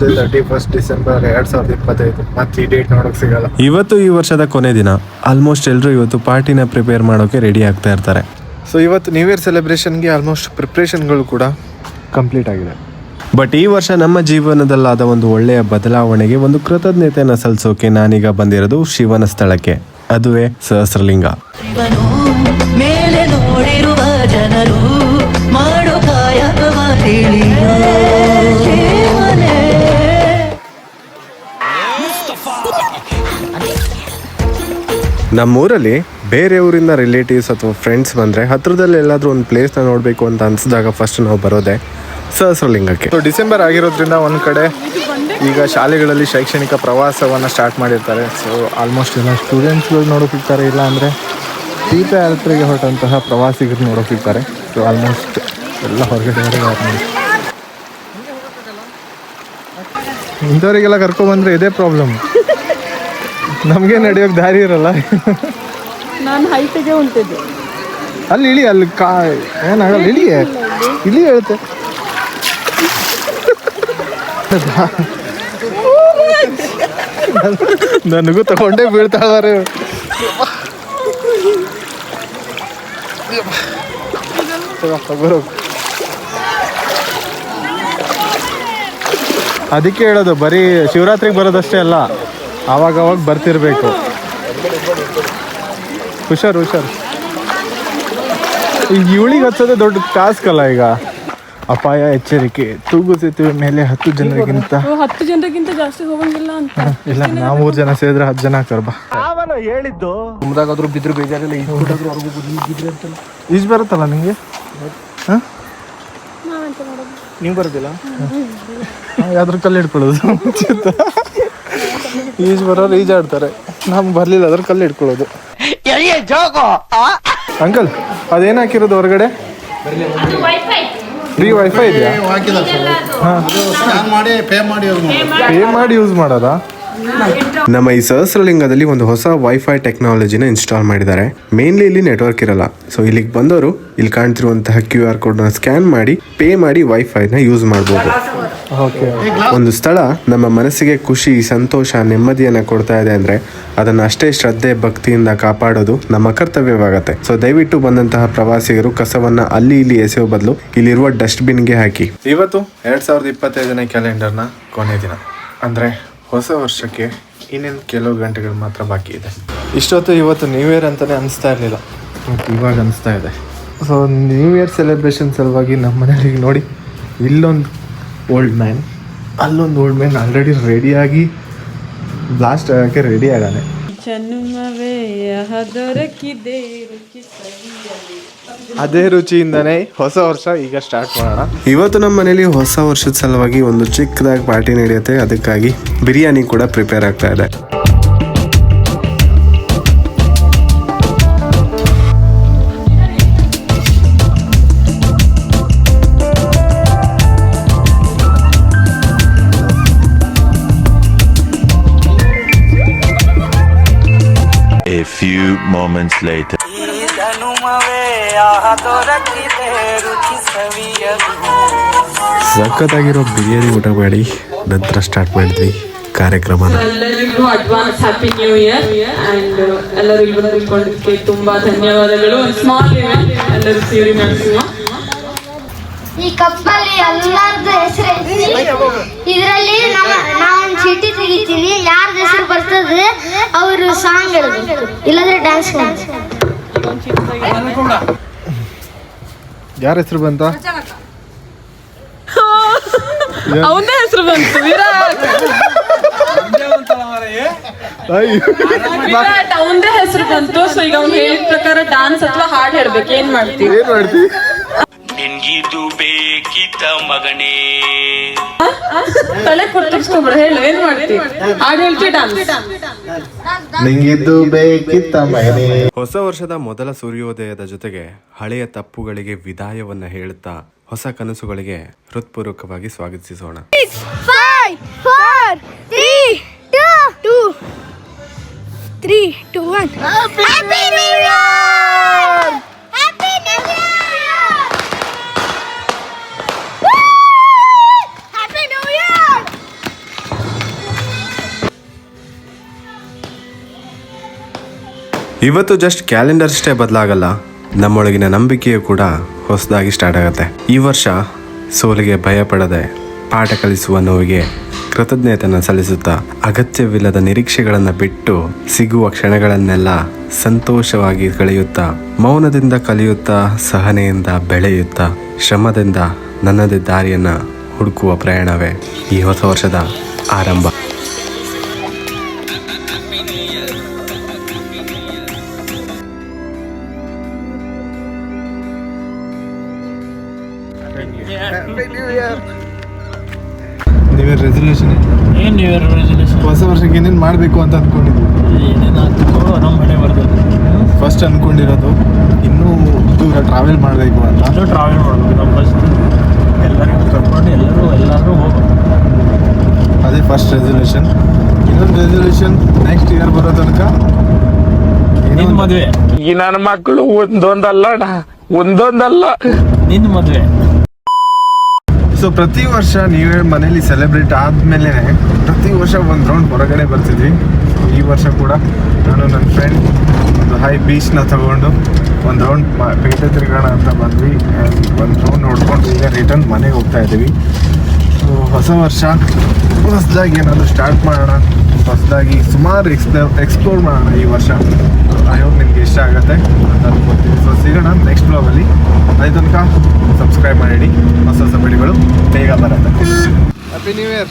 Thursday thirty first December ಎರಡ್ ಸಾವಿರದ ಇಪ್ಪತ್ತೈದು. ಮತ್ತೆ ಈ ಡೇಟ್ ನೋಡಕ್ ಸಿಗಲ್ಲ. ಇವತ್ತು ಈ ವರ್ಷದ ಕೊನೆ ದಿನ. ಆಲ್ಮೋಸ್ಟ್ ಎಲ್ಲರೂ ಇವತ್ತು ಪಾರ್ಟಿನ ಪ್ರಿಪೇರ್ ಮಾಡೋಕೆ ರೆಡಿ ಆಗ್ತಾ ಇರ್ತಾರೆ. ಸೊ ಇವತ್ತು ನ್ಯೂ ಇಯರ್ ಸೆಲೆಬ್ರೇಷನ್ಗೆ ಆಲ್ಮೋಸ್ಟ್ ಪ್ರಿಪ್ರೇಷನ್ಗಳು ಕೂಡ ಕಂಪ್ಲೀಟ್ ಆಗಿದೆ. ಬಟ್ ಈ ವರ್ಷ ನಮ್ಮ ಜೀವನದಲ್ಲಾದ ಒಂದು ಒಳ್ಳೆಯ ಬದಲಾವಣೆಗೆ ಒಂದು ಕೃತಜ್ಞತೆಯನ್ನು ಸಲ್ಲಿಸೋಕೆ ನಾನೀಗ ಬಂದಿರೋದು ಶಿವನ ಸ್ಥಳಕ್ಕೆ. ಅದುವೇ ಸಹಸ್ರಲಿಂಗ. ಜನರು. ನಮ್ಮೂರಲ್ಲಿ ಬೇರೆ ರಿಲೇಟಿವ್ಸ್ ಅಥವಾ ಫ್ರೆಂಡ್ಸ್ ಬಂದರೆ ಹತ್ರದಲ್ಲಿ ಎಲ್ಲಾದರೂ ಒಂದು ಪ್ಲೇಸ್ನ ನೋಡಬೇಕು ಅಂತ ಅನಿಸಿದಾಗ ಫಸ್ಟ್ ನಾವು ಬರೋದೆ ಸಹಸ್ರಲಿಂಗಕ್ಕೆ. ಸೊ ಡಿಸೆಂಬರ್ ಆಗಿರೋದ್ರಿಂದ ಒಂದು ಕಡೆ ಈಗ ಶಾಲೆಗಳಲ್ಲಿ ಶೈಕ್ಷಣಿಕ ಪ್ರವಾಸವನ್ನು ಸ್ಟಾರ್ಟ್ ಮಾಡಿರ್ತಾರೆ. ಸೊ ಆಲ್ಮೋಸ್ಟ್ ಎಲ್ಲ ಸ್ಟೂಡೆಂಟ್ಸ್ಗಳು ನೋಡೋಕೆ ಸಿಗ್ತಾರೆ ಇಲ್ಲ ಅಂದರೆ ತೀರ್ಥಯಾತ್ರೆಗೆ ಹೊರಟಂತಹ ಪ್ರವಾಸಿಗರು ನೋಡೋಕೆ ಸಿಗ್ತಾರೆ ಸೊ ಆಲ್ಮೋಸ್ಟ್ ಎಲ್ಲ ಹೊರಗಡೆ ಹೊರಗೆ ಇಂಥವರಿಗೆಲ್ಲ ಕರ್ಕೊಬಂದ್ರೆ ಇದೇ ಪ್ರಾಬ್ಲಮ್ ನಮಗೆ ನಡೆಯೋಕೆ ದಾರಿ ಇರಲ್ಲ. ನಾನು ಹೈಟಿಗೆ ಹೊಂಟಿದ್ದೆ ಅಲ್ಲಿ ಇಳಿ ಅಲ್ಲಿ ಕಾ ಏನಾಗಲ್ಲ ಇಳಿ. ಇಳಿ ಹೇಳುತ್ತೆ ನನಗೂ ತಗೊಂಡೇ ಬೀಳ್ತಾ ಇದ್ದಾರೆ ಅದಕ್ಕೆ ಹೇಳೋದು ಬರೀ ಶಿವರಾತ್ರಿಗೆ ಬರೋದಷ್ಟೇ ಅಲ್ಲ. ಆವಾಗ ಅವಾಗ ಬರ್ತಿರ್ಬೇಕು. ಹುಷಾರು ಹುಷಾರು. ಈಗ ಇವಳಿಗೆ ಹಚ್ಚೋದೇ ದೊಡ್ಡ ಟಾಸ್ಕ್ ಅಲ್ಲ ಈಗ. ಅಪಾಯ ಎಚ್ಚರಿಕೆ ತೂಗು ಸೇತುವೆ ಮೇಲೆ ಹತ್ತು ಜನರಿಗಿಂತ ಹತ್ತು ಜನರಿಗಿಂತ ಜಾಸ್ತಿ ಹೋಗಂಗಿಲ್ಲ ಅಂತ. ಇಲ್ಲ ನಾವು ಮೂರು ಜನ ಸೇರಿದ್ರೆ ಹತ್ತು ಜನ ಆಗ್ತಾರ ಬಾ. ಮುಂದಾಗಾದ್ರೂ ಬಿದ್ರು ಬೇಜಾರಿಲ್ಲ ಈಗ ಬಿಡೋದ್ರು ಅವ್ರಿಗೂ ಅಂತಲ್ಲ. ಈಜ್ ಬರುತ್ತಲ್ಲ ನಿಮಗೆ ನೀವು ಬರೋದಿಲ್ಲ? ಯಾವ್ದ್ರ ಕಲ್ಲು ಹಿಡ್ಕೊಳ್ಳೋದು. ಈಜ್ ಬರೋರು ಈಜಾಡ್ತಾರೆ ನಮ್ಗೆ ಬರ್ಲಿಲ್ಲ ಅದ್ರ ಕಲ್ಲು ಇಟ್ಕೊಳ್ಳೋದು ಅಂಕಲ್ ಅದೇನ್ ಹಾಕಿರೋದು ಹೊರಗಡೆ? ಫ್ರೀ ವೈಫೈ ಇದೆಯಾ? ಸ್ಕ್ಯಾನ್ ಮಾಡಿ ಪೇ ಮಾಡಿ ಅವ್ರು ಪೇ ಮಾಡಿ ಯೂಸ್ ಮಾಡೋದಾ? ನಮ್ಮ ಈ ಸಹಸ್ರಲಿಂಗದಲ್ಲಿ ಒಂದು ಹೊಸ ವೈಫೈ ಟೆಕ್ನಾಲಜಿನ ಇನ್ಸ್ಟಾಲ್ ಮಾಡಿದ್ದಾರೆ. ಮೇನ್ಲಿ ಇಲ್ಲಿ ನೆಟ್ವರ್ಕ್ ಇರಲ್ಲ. ಸೊ ಇಲ್ಲಿಗೆ ಬಂದವರು ಇಲ್ಲಿ ಕಾಣ್ತಿರುವಂತಹ ಕ್ಯೂ ಆರ್ ಕೋಡ್ನ ಸ್ಕ್ಯಾನ್ ಮಾಡಿ ಪೇ ಮಾಡಿ ವೈಫೈನ ಯೂಸ್ ಮಾಡಬಹುದು ಓಕೆ ಒಂದು ಸ್ಥಳ ನಮ್ಮ ಮನಸ್ಸಿಗೆ ಖುಷಿ ಸಂತೋಷ ನೆಮ್ಮದಿಯನ್ನ ಕೊಡ್ತಾ ಇದೆ ಅಂದ್ರೆ ಅದನ್ನ ಅಷ್ಟೇ ಶ್ರದ್ಧೆ ಭಕ್ತಿಯಿಂದ ಕಾಪಾಡೋದು ನಮ್ಮ ಕರ್ತವ್ಯವಾಗತ್ತೆ. ಸೊ ದಯವಿಟ್ಟು ಬಂದಂತಹ ಪ್ರವಾಸಿಗರು ಕಸವನ್ನ ಅಲ್ಲಿ ಇಲ್ಲಿ ಎಸೆಯೋ ಬದಲು ಇಲ್ಲಿರುವ ಡಸ್ಟ್ಬಿನ್ಗೆ ಹಾಕಿ. ಇವತ್ತು ಎರಡ್ ಸಾವಿರದ ಇಪ್ಪತ್ತೈದನೇ ಕ್ಯಾಲೆಂಡರ್ನ ಕೊನೆ ದಿನ. ಅಂದ್ರೆ ಹೊಸ ವರ್ಷಕ್ಕೆ ಇನ್ನೇನು ಕೆಲವು ಗಂಟೆಗಳು ಮಾತ್ರ ಬಾಕಿ ಇದೆ. ಇಷ್ಟೊತ್ತು ಇವತ್ತು ನ್ಯೂ ಇಯರ್ ಅಂತಲೇ ಅನಿಸ್ತಾ ಇರಲಿಲ್ಲ. ಬಟ್ ಇವಾಗ ಅನಿಸ್ತಾ ಇದೆ. ಸೊ ನ್ಯೂ ಇಯರ್ ಸೆಲೆಬ್ರೇಷನ್ ಸಲುವಾಗಿ ನಮ್ಮ ಮನೇಲಿ ನೋಡಿ ಇಲ್ಲೊಂದು ಓಲ್ಡ್ ಮ್ಯಾನ್ ಅಲ್ಲೊಂದು ಓಲ್ಡ್ ಮ್ಯಾನ್ ಆಲ್ರೆಡಿ ರೆಡಿಯಾಗಿ ಬ್ಲಾಸ್ಟ್ ಆಗೋಕ್ಕೆ ರೆಡಿ ಆಗಾನೆ. ದೊರಕಿದೆ ಅದೇ ರುಚಿಯಿಂದನೇ ಹೊಸ ವರ್ಷ ಈಗ ಸ್ಟಾರ್ಟ್ ಮಾಡೋಣ. ಇವತ್ತು ನಮ್ಮ ಮನೇಲಿ ಹೊಸ ವರ್ಷದ ಸಲುವಾಗಿ ಒಂದು ಚಿಕ್ಕದಾಗಿ ಪಾರ್ಟಿ ನಡೆಯುತ್ತೆ. ಅದಕ್ಕಾಗಿ ಬಿರಿಯಾನಿ ಕೂಡ ಪ್ರಿಪೇರ್ ಆಗ್ತಾ ಇದೆ. Moments later. ಸಖತ್ತಾಗಿರೋ ಬಿರಿಯಾನಿ ಊಟ ಮಾಡಿ ನಂತರ ಸ್ಟಾರ್ಟ್ ಮಾಡಿದ್ವಿ ಕಾರ್ಯಕ್ರಮನ. ಎಲ್ಲರಿಗೂ advance happy new year and ಎಲ್ಲರೂ ಇಲ್ಲಿ ತುಂಬಾ ಧನ್ಯವಾದಗಳು. ಸ್ಮಾಲ್ ಇವೆಂಟ್ ಎಲ್ಲರೂ ಸೇರಿ ಮ್ಯಾಕ್ಸಿಮಮ್ ಈ ಕಪ್ಪಲ್ಲಿ ಎಲ್ಲರದ್ದು ಹೆಸರು ಇದರಲ್ಲಿ ನಮ್ಮ ನಾವೊಂದು ಚೀಟಿ ತೆಗಿತೀನಿ ಯಾರ್ದು ಅವರು ಸಾಂಗ್ ಹೇಳ್ಬೇಕು ಇಲ್ಲಾಂದ್ರೆ ಡ್ಯಾನ್ಸ್ ಯಾರ ಹೆಸರು ಬಂತ? ಅವನದೇ ಹೆಸರು ಬಂತು ವಿರಾಟ್. ವಿರಾಟ್ ಅವನದೇ ಹೆಸರು ಬಂತು. ಸೊ ಈಗ ಅವ್ನು ಹೇಳಿದ ಪ್ರಕಾರ ಡಾನ್ಸ್ ಅಥವಾ ಹಾಡ್ ಹೇಳ್ಬೇಕು. ಏನ್ ಮಾಡ್ತೀವಿ? ಏನ್ ಮಾಡ್ತೀವಿ? ನಿನ್ಗಿದು ಬೇಕಿತ್ತ ಮಗನೇ. ತಲೆ ಕೊಟ್ಟಿಸ್ಕೊಬಿಡ ಹೇಳು ಏನ್ ಮಾಡ್ತೀವಿ ಹಾಡು ಹೇಳ್ತೀವಿ ಡಾನ್ಸ್ ನಿಂಗಿದ್ದು ಬೇಕಿತ್ತ ಹೊಸ ವರ್ಷದ ಮೊದಲ ಸೂರ್ಯೋದಯದ ಜೊತೆಗೆ ಹಳೆಯ ತಪ್ಪುಗಳಿಗೆ ವಿದಾಯವನ್ನ ಹೇಳುತ್ತಾ ಹೊಸ ಕನಸುಗಳಿಗೆ ಹೃತ್ಪೂರ್ವಕವಾಗಿ ಸ್ವಾಗತಿಸೋಣ. ತ್ರೀ ಟೂ ಒನ್ ಇವತ್ತು ಜಸ್ಟ್ ಕ್ಯಾಲೆಂಡರ್ ಅಷ್ಟೇ ಬದಲಾಗಲ್ಲ, ನಮ್ಮೊಳಗಿನ ನಂಬಿಕೆಯು ಕೂಡ ಹೊಸದಾಗಿ ಸ್ಟಾರ್ಟ್ ಆಗುತ್ತೆ. ಈ ವರ್ಷ ಸೋಲಿಗೆ ಭಯಪಡದೆ ಪಾಠ ಕಲಿಸುವ ನೋವಿಗೆ ಕೃತಜ್ಞತೆಯನ್ನು ಸಲ್ಲಿಸುತ್ತಾ ಅಗತ್ಯವಿಲ್ಲದ ನಿರೀಕ್ಷೆಗಳನ್ನು ಬಿಟ್ಟು ಸಿಗುವ ಕ್ಷಣಗಳನ್ನೆಲ್ಲ ಸಂತೋಷವಾಗಿ ಕಳೆಯುತ್ತಾ, ಮೌನದಿಂದ ಕಲಿಯುತ್ತಾ, ಸಹನೆಯಿಂದ ಬೆಳೆಯುತ್ತಾ, ಶ್ರಮದಿಂದ ನನ್ನದೇ ದಾರಿಯನ್ನು ಹುಡುಕುವ ಪ್ರಯಾಣವೇ ಈ ಹೊಸ ವರ್ಷದ ಆರಂಭ. ರೆಸಲ್ಯೂಷನ್ ಏನು ನ್ಯೂ ಇಯರ್ ರೆಸಲ್ಯೂಷನ್ ಹೊಸ ವರ್ಷಕ್ಕೆ ಏನೇನು ಮಾಡಬೇಕು ಅಂತ ಅಂದ್ಕೊಂಡಿದ್ವಿ ಏನೇನು ಹತ್ಕೋ ನಮ್ಮ ಮನೆ ಬರ್ತದೆ ಫಸ್ಟ್ ಅಂದ್ಕೊಂಡಿರೋದು ಇನ್ನೂ ದೂರ ಟ್ರಾವೆಲ್ ಮಾಡಬೇಕು ಅಂತ. ಎಲ್ಲರೂ ಟ್ರಾವೆಲ್ ಮಾಡಬೇಕು ನಾವು ಫಸ್ಟ್ ಎಲ್ಲರಿಗೂ ಕರ್ಕೊಂಡು ಎಲ್ಲರೂ ಎಲ್ಲರೂ ಹೋಗ್ಬೇಕು. ಅದೇ ಫಸ್ಟ್ ರೆಸಲ್ಯೂಷನ್ ಇನ್ನೊಂದು ರೆಸಲ್ಯೂಷನ್ ನೆಕ್ಸ್ಟ್ ಇಯರ್ ಬರೋ ತನಕ ನಿನ್ನ ಮದುವೆ. ಈ ನನ್ನ ಮಕ್ಕಳು ಒಂದೊಂದಲ್ಲ ಒಂದೊಂದಲ್ಲ. ನಿನ್ನ ಮದ್ವೆ. ಸೊ ಪ್ರತಿ ವರ್ಷ ಇಯರ್ ಮನೇಲಿ ಸೆಲೆಬ್ರೇಟ್ ಆದ್ಮೇಲೆ ಪ್ರತಿ ವರ್ಷ ಒಂದು ರೌಂಡ್ ಹೊರಗಡೆ ಬರ್ತಿದ್ವಿ. ಈ ವರ್ಷ ಕೂಡ ನಾನು ನನ್ನ ಫ್ರೆಂಡ್ ಒಂದು ಹೈ ಬೀಚ್ನ ತಗೊಂಡು ಒಂದು ರೌಂಡ್ ಪೇಟೆ ತಿರುಗೋಣ ಅಂತ ಬಂದ್ವಿ. ಒಂದು ರೌಂಡ್ ನೋಡ್ಕೊಂಡು ಈಗ ರಿಟರ್ನ್ ಮನೆಗೆ ಹೋಗ್ತಾ ಇದ್ದೀವಿ. ಸೊ ಹೊಸ ವರ್ಷ, ಹೊಸದಾಗಿ ಏನಾದರೂ ಸ್ಟಾರ್ಟ್ ಮಾಡೋಣ. ಹೊಸದಾಗಿ ಸುಮಾರು ಎಕ್ಸ್ಪ್ಲೋರ್ ಎಕ್ಸ್ಪ್ಲೋರ್ ಮಾಡೋಣ ಈ ವರ್ಷ. ಆಗುತ್ತೆ. ಅಂತ ಅನ್ಕೊಳ್ತೀವಿ ಸೊ ಸಿಗೋಣ ನೆಕ್ಸ್ಟ್ ಬ್ಲಾಗಲ್ಲಿ ಅಲ್ಲಿ. ತನಕ ಸಬ್ಸ್ಕ್ರೈಬ್ ಮಾಡಿ ಹೊಸ ಹೊಸ ವಿಡಿಯೋಗಳು ಬೇಗ ಬರುತ್ತೆ. Happy new year